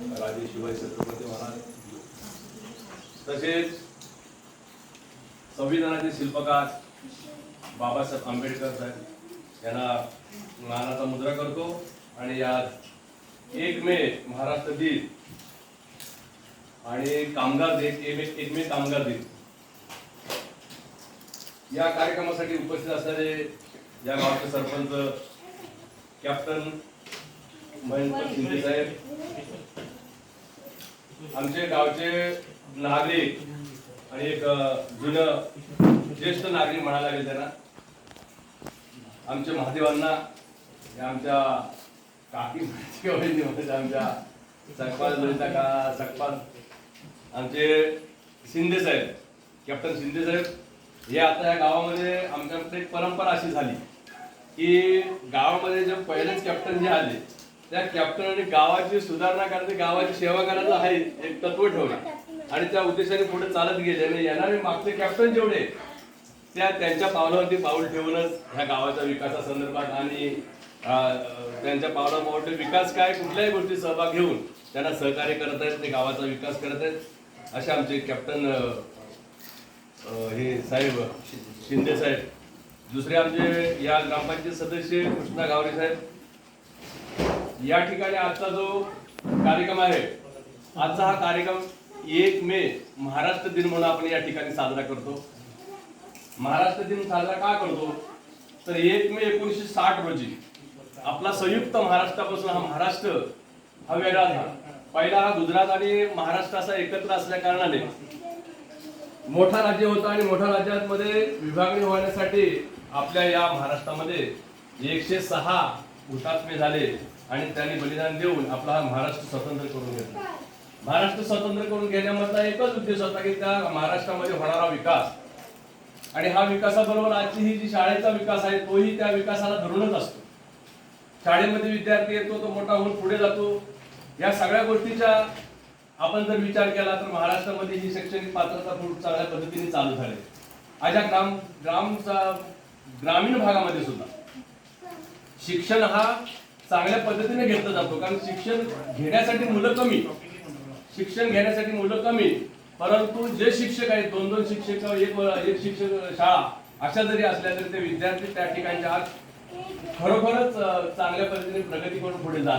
राजे शिवाजी छत्रपती महाराज. तसेच संविधानाचे शिल्पकार बाबासाहेब आंबेडकर साहेब यांना मानाचा मुद्रा करतो आणि या एक मे महाराष्ट्र दिन आणि कामगार दिन एक मे एक मे कामगार दिन. या कार्यक्रमासाठी उपस्थित असणारे या गावचे सरपंच कॅप्टन महेंद्र शिंदे साहेब आमचे गावचे नागरिक आणि एक जुनं ज्येष्ठ नागरिक म्हणायला लागेल त्यांना. आमच्या महादेवांना आमच्या काकी म्हणायची, आमच्या सकपाल ललिता का सकपाल आमचे शिंदे साहेब कॅप्टन शिंदे साहेब हे आता या गावामध्ये आमच्याकडे एक परंपरा अशी झाली की गावामध्ये जे पहिलेच कॅप्टन जे आले त्या कॅप्टनने गावाची सुधारणा करायची गावाची सेवा करायचं आहे एक तत्व ठेवलं. आणि त्या उद्देशाने पुढे चालत गेले. आणि येणारे मागचे कॅप्टन जेवढे त्या त्यांच्या पावलावरती पाऊल ठेवूनच ह्या गावाच्या विकासासंदर्भात आणि त्यांच्या पावलावर विकास काय कुठल्याही गोष्टी सहभाग घेऊन त्यांना सहकार्य करत आहेत ते गावाचा विकास करत आहेत असे आमचे कॅप्टन हे साहेब शिंदे साहेब. दुसरे आमचे या ग्रामपंचायत सदस्य कृष्णा गावरे साहेब. या ठिकाणी आजचा जो कार्यक्रम आहे आजचा हा कार्यक्रम एक मे महाराष्ट्र दिन म्हणून आपण या ठिकाणी साजरा करतो. महाराष्ट्र दिन साजरा का करतो? तर एक मे एकोणीसशे साठ रोजी आपला संयुक्त महाराष्ट्रापासून हा महाराष्ट्र हा वेगळा झाला. पहिला हा गुजरात आणि महाराष्ट्र असा एकत्र असल्या कारणाने मोठा राज्य होता आणि मोठ्या राज्यांमध्ये विभागणी होण्यासाठी आपल्या या महाराष्ट्रामध्ये एकशे सहा हुतात्मे झाले. आणि त्यांनी बलिदान देऊन आपला हा महाराष्ट्र स्वतंत्र करून घेतला. महाराष्ट्र स्वतंत्र करून घेण्यामधला एकच उद्देश होता की त्या महाराष्ट्रामध्ये होणारा विकास. आणि हा विकासाबरोबर आजची ही जी शाळेचा विकास आहे तोही त्या विकासाला धरूनच असतो. शाळेमध्ये विद्यार्थी येतो तो मोठा होऊन पुढे जातो. या सगळ्या गोष्टीचा आपण जर विचार केला तर महाराष्ट्रामध्ये ही शैक्षणिक पात्रता खूप चांगल्या पद्धतीने चालू झाली. आज या ग्राम ग्रामचा ग्रामीण भागामध्ये सुद्धा. शिक्षण हा चांगल्या पद्धतीने घेतलं जातो. कारण शिक्षण घेण्यासाठी मुलं कमी. शिक्षण घेण्यासाठी मुलं कमी. परंतु जे शिक्षक आहेत दोन दोन शिक्षक एक एक शिक्षक शाळा अशा जरी असल्या तरी ते विद्यार्थी त्या ठिकाणच्या आज खरोखरच चांगल्या पद्धतीने प्रगती करून पुढे जात